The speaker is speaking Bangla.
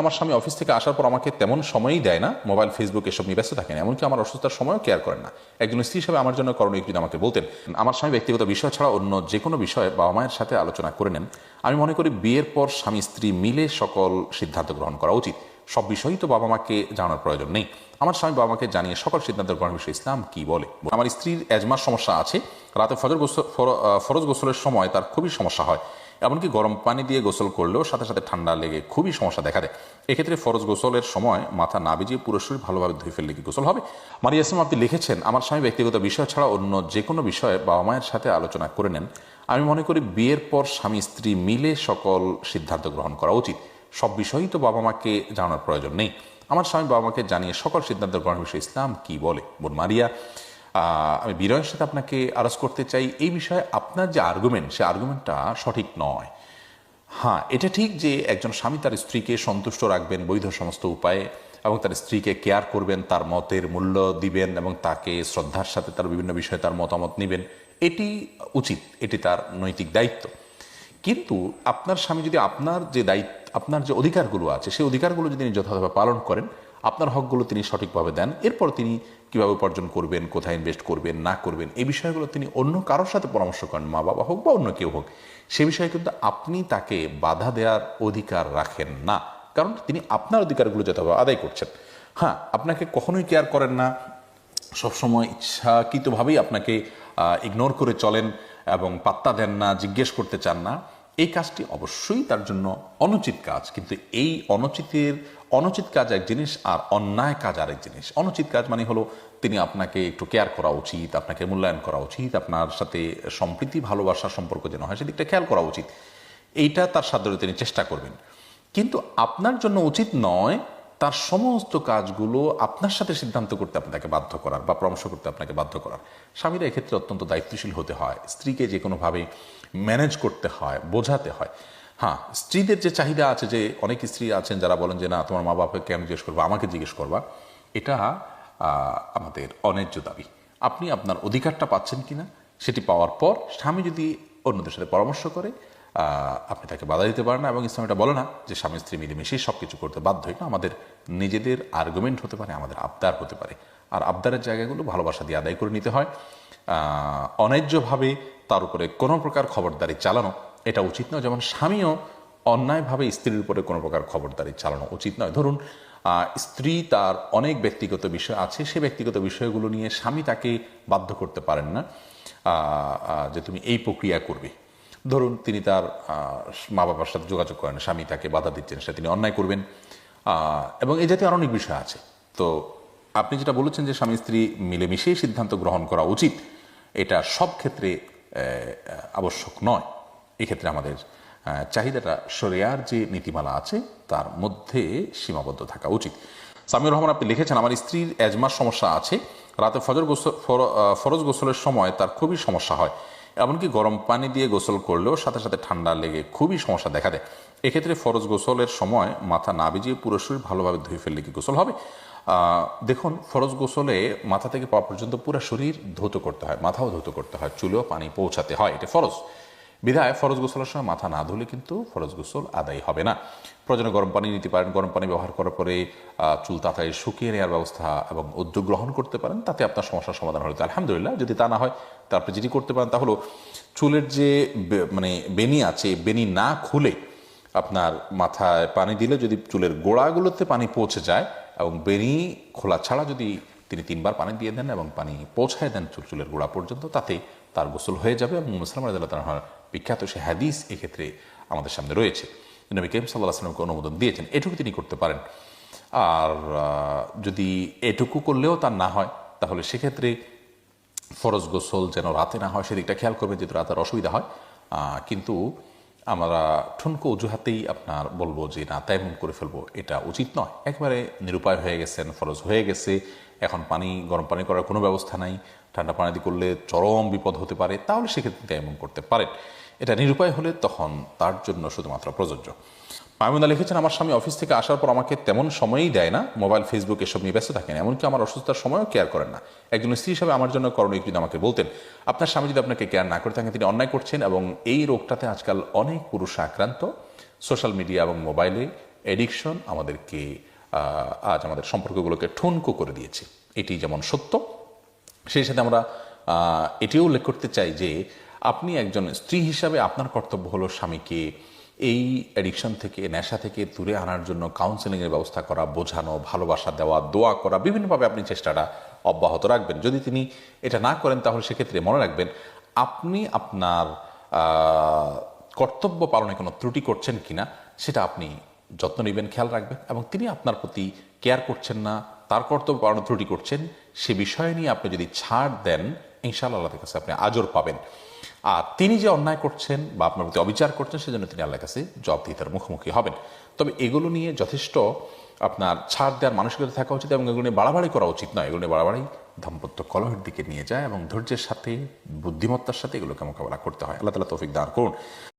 আমার স্বামী অফিস থেকে আসার পর আমাকে তেমন সময়ই দেয় না, মোবাইল ফেসবুক এসব নিয়ে ব্যস্ত থাকেন। এমনকি আমার অসুস্থতার সময়ও কেয়ার করেন না। একজন স্ত্রী হিসাবে আমার জন্য করণীয় যদি আমাকে বলতেন, আমার স্বামী ব্যক্তিগত বিষয় ছাড়া অন্য যে কোনো বিষয়ে বাবা মায়ের সাথে আলোচনা করে নেন। আমি মনে করি বিয়ের পর স্বামী স্ত্রী মিলে সকল সিদ্ধান্ত গ্রহণ করা উচিত। সব বিষয়ই তো বাবা মাকে জানার প্রয়োজন নেই। আমার স্বামী বাবা মাকে জানিয়ে সকল সিদ্ধান্ত গ্রহণ বিষয়ে ইসলাম কি বলে? আমার স্ত্রীর এজমার সমস্যা আছে। রাতে ফজর গোসল ফরজ গোসলের সময় তার খুবই সমস্যা হয়। এমনকি গরম পানি দিয়ে গোসল করলেও সাথে সাথে ঠান্ডা লেগে খুবই সমস্যা দেখা দেয়। এক্ষেত্রে ফরজ গোসলের সময় মাথা না ভিজিয়ে পুরো শরীর ভালোভাবে ধুয়ে ফেললে কি গোসল হবে? মারিয়া ইসলাম, আপনি লিখেছেন, আমার স্বামী ব্যক্তিগত বিষয় ছাড়া অন্য যে কোনো বিষয়ে বাবা মায়ের সাথে আলোচনা করে নেন। আমি মনে করি বিয়ের পর স্বামী স্ত্রী মিলে সকল সিদ্ধান্ত গ্রহণ করা উচিত। সব বিষয়ই তো বাবা মাকে জানার প্রয়োজন নেই। আমার স্বামী বাবা মাকে জানিয়ে সকল সিদ্ধান্ত গ্রহণের বিষয়ে ইসলাম কি বলে? বোন মারিয়া আমি বিনয়ের সাথে আপনাকে আরজ করতে চাই, এই বিষয়ে আপনার যে আর্গুমেন্ট সে আর্গুমেন্টটা সঠিক নয়। হ্যাঁ এটা ঠিক যে একজন স্বামী তার স্ত্রীকে সন্তুষ্ট রাখবেন বৈধ সমস্ত উপায়ে এবং তার স্ত্রীকে কেয়ার করবেন, তার মতের মূল্য দিবেন এবং তাকে শ্রদ্ধার সাথে তার বিভিন্ন বিষয়ে তার মতামত নেবেন। এটি উচিত, এটি তার নৈতিক দায়িত্ব। কিন্তু আপনার স্বামী যদি আপনার যে দায়িত্ব, আপনার যে অধিকারগুলো আছে, সেই অধিকারগুলো যদি তিনি যথাযথভাবে পালন করেন আপনার হকগুলো তিনি সঠিকভাবে দেন। এরপর তিনি কীভাবে উপার্জন করবেন, কোথায় ইনভেস্ট করবেন, না করবেন, এই বিষয়গুলো তিনি অন্য কারোর সাথে পরামর্শ করেন মা বাবা হোক বা অন্য কেউ হোক। সে বিষয়ে কিন্তু আপনি তাকে বাধা দেওয়ার অধিকার রাখেন না। কারণ তিনি আপনার অধিকারগুলো যথাভাবে আদায় করছেন। হ্যাঁ আপনাকে কখনোই কেয়ার করেন না। সবসময় ইচ্ছাকৃতভাবেই আপনাকে ইগনোর করে চলেন এবং পাত্তা দেন না, জিজ্ঞেস করতে চান না। এই কাজটি অবশ্যই তার জন্য অনুচিত কাজ, কিন্তু এই অনুচিতের, অনুচিত কাজ এক জিনিস আর অন্যায় কাজ আরেক জিনিস। অনুচিত কাজ মানে হলো তিনি আপনাকে একটু কেয়ার করা উচিত, আপনাকে মূল্যায়ন করা উচিত, আপনার সাথে সম্প্রীতি ভালোবাসার সম্পর্ক যেন হয় সেদিকটা খেয়াল করা উচিত। এইটা তার সাধ্য তিনি চেষ্টা করবেন। কিন্তু আপনার জন্য উচিত নয় তার সমস্ত কাজগুলো আপনার সাথে সিদ্ধান্ত করতে আপনাকে বাধ্য করার বা পরামর্শ করতে আপনাকে বাধ্য করার। স্বামীরা এক্ষেত্রে অত্যন্ত দায়িত্বশীল হতে হয়। স্ত্রীকে যে কোনোভাবে ম্যানেজ করতে হয়, বোঝাতে হয়। হ্যাঁ স্ত্রীদের যে চাহিদা আছে যে অনেক স্ত্রী আছেন যারা বলেন যে, না, তোমার মা বাবাকে কেন জিজ্ঞেস করবা? আমাকে জিজ্ঞেস করবা। এটা আমাদের অন্যায্য দাবি। আপনি আপনার অধিকারটা পাচ্ছেন কিনা সেটি পাওয়ার পর স্বামী যদি অন্যদের সাথে পরামর্শ করে আপনি তাকে বাধা দিতে পারেন না এবং ইসলাম এটা বলে না যে স্বামী স্ত্রী মিলেমিশেই সব কিছু করতে বাধ্য এটা আমাদের নিজেদের আর্গুমেন্ট হতে পারে, আমাদের আবদার হতে পারে। আর আবদারের জায়গাগুলো ভালোবাসা দিয়ে আদায় করে নিতে হয়। অন্যায্যভাবে তার উপরে কোনো প্রকার খবরদারি চালানো এটা উচিত নয়। যেমন স্বামীও অন্যায়ভাবে স্ত্রীর উপরে কোনো প্রকার খবরদারি চালানো উচিত নয়। ধরুন স্ত্রী তার অনেক ব্যক্তিগত বিষয় আছে, সে ব্যক্তিগত বিষয়গুলো নিয়ে স্বামী তাকে বাধ্য করতে পারেন না। যে তুমি এই প্রক্রিয়া করবে। ধরুন তিনি তার মা বাবার সাথে যোগাযোগ করেন, স্বামী তাকে বাধা দিচ্ছেন, সেটা তিনি অন্যায় করবেন। এবং এই জাতীয় অনেক বিষয় আছে। তো আপনি যেটা বলেছেন যে স্বামী স্ত্রী মিলেমিশেই সিদ্ধান্ত গ্রহণ করা উচিত, এটা সব ক্ষেত্রে আবশ্যক নয়। এক্ষেত্রে আমাদের চাহিদাটা শরিয়ার যে নীতিমালা আছে, তার মধ্যে সীমাবদ্ধ থাকা উচিত। সামিউর রহমান, আপনি লিখেছেন, আমার স্ত্রীর এজমার সমস্যা আছে। রাতে ফজর গোসল ফর- ফরজ গোসলের সময় তার খুবই সমস্যা হয়। এমনকি গরম পানি দিয়ে গোসল করলেও সাথে সাথে ঠান্ডা লেগে খুবই সমস্যা দেখা দেয়। এক্ষেত্রে ফরজ গোসলের সময় মাথা না ভিজিয়ে পুরো শরীর ভালোভাবে ধুয়ে ফেললে কি গোসল হবে? দেখুন, ফরজ গোসলে মাথা থেকে পা পর্যন্ত পুরো শরীর ধৌত করতে হয়, মাথাও ধৌত করতে হয়, চুলেও পানি পৌঁছাতে হয়, এটা ফরজ। বিধায় ফরজ গোসলের সময় মাথা না ধুলে কিন্তু ফরজ গোসল আদায় হবে না। প্রয়োজনে গরম পানি নিতে পারেন। গরম পানি ব্যবহার করার পরে চুল তাড়াতাড়ি শুকিয়ে নেওয়ার ব্যবস্থা এবং উদ্যোগ গ্রহণ করতে পারেন, তাতে আপনার সমস্যার সমাধান হলে আলহামদুলিল্লাহ, যদি তা না হয় তার আপনি যেটি করতে পারেন তা হলো চুলের যে মানে বেনি আছে বেনি না খুলে আপনার মাথায় পানি দিলে যদি চুলের গোড়াগুলোতে পানি পৌঁছে যায় এবং বেনি খোলা ছাড়া যদি তিনি তিনবার পানি দিয়ে দেন এবং পানি পৌঁছায় দেন চুল, চুলের গোড়া পর্যন্ত, তাতে তার গোসল হয়ে যাবে এবং মুসলাম তালার বিখ্যাত সে হাদিস এক্ষেত্রে আমাদের সামনে রয়েছে। নবী করিম সাল্লাহ আসলামকে অনুমোদন দিয়েছেন, এটুকু তিনি করতে পারেন। আর যদি এটুকু করলেও তার না হয়, তাহলে সেক্ষেত্রে ফরজ গোসল যেন রাতে না হয়, সেদিকটা খেয়াল করবেন যেহেতু রাতের অসুবিধা হয়। কিন্তু আমরা ঠুনকো অজুহাতেই আপনার বলব যে না তেমন করে ফেলব, এটা উচিত নয়। একবারে নিরুপায় হয়ে গেছেন, ফরজ হয়ে গেছে, এখন পানি, গরম পানি করার কোনো ব্যবস্থা নাই, ঠান্ডা পানি দিয়ে করলে চরম বিপদ হতে পারে, তাহলে সেক্ষেত্রে তেমন করতে পারেন। এটা নিরুপায় হলে তখন তার জন্য শুধুমাত্র প্রযোজ্য। মাহমুদা লিখেছেন, আমার স্বামী অফিস থেকে আসার পর আমাকে তেমন সময়ই দেয় না। মোবাইল, ফেসবুক এসব নিয়ে ব্যস্ত থাকেন। এমনকি আমার অসুস্থতার সময়ও কেয়ার করেন না। একজন স্ত্রী হিসাবে আমার জন্য করণীয় যদি আমাকে বলতেন, আপনার স্বামী যদি আপনাকে কেয়ার না করে থাকেন, তিনি অন্যায় করছেন এবং এই রোগটাতে আজকাল অনেক পুরুষ আক্রান্ত। সোশ্যাল মিডিয়া এবং মোবাইলে এডিকশন আমাদেরকে আজ আমাদের সম্পর্কগুলোকে ঠুনকো করে দিয়েছে। এটি যেমন সত্য, সেই সাথে আমরা এটিও উল্লেখ করতে চাই যে, আপনি একজন স্ত্রী হিসাবে আপনার কর্তব্য হলো স্বামীকে এই অ্যাডিকশন থেকে, নেশা থেকে দূরে আনার জন্য কাউন্সেলিংয়ের ব্যবস্থা করা, বোঝানো, ভালোবাসা দেওয়া, দোয়া করা, বিভিন্নভাবে আপনি চেষ্টাটা অব্যাহত রাখবেন। যদি তিনি এটা না করেন, তাহলে সেক্ষেত্রে মনে রাখবেন, আপনি আপনার কর্তব্য পালনে কোনো ত্রুটি করছেন কিনা, সেটা আপনি যত্ন নেবেন, খেয়াল রাখবেন এবং তিনি আপনার প্রতি কেয়ার করছেন না, তার কর্তব্য পালনে ত্রুটি করছেন, সে বিষয় নিয়ে আপনি যদি ছাড় দেন ইনশাআল্লাহ আল্লাহ কাছে আপনি আজর পাবেন। আর তিনি যে অন্যায় করছেন বা আপনার প্রতি অবিচার করছেন, সেজন্য তিনি আল্লাহ কাছে জব দি তার মুখোমুখি হবেন। তবে এগুলো নিয়ে যথেষ্ট আপনার ছাড় দেওয়ার মানসিকতা থাকা উচিত এবং এগুলো নিয়ে বাড়াবাড়ি করা উচিত নয়। এগুলো নিয়ে বাড়াবাড়ি দাম্পত্য কলহের দিকে নিয়ে যায় এবং ধৈর্যের সাথে, বুদ্ধিমত্তার সাথে এগুলোকে মোকাবেলা করতে হয়। আল্লাহ তালা তৌফিক দাঁড় করুন।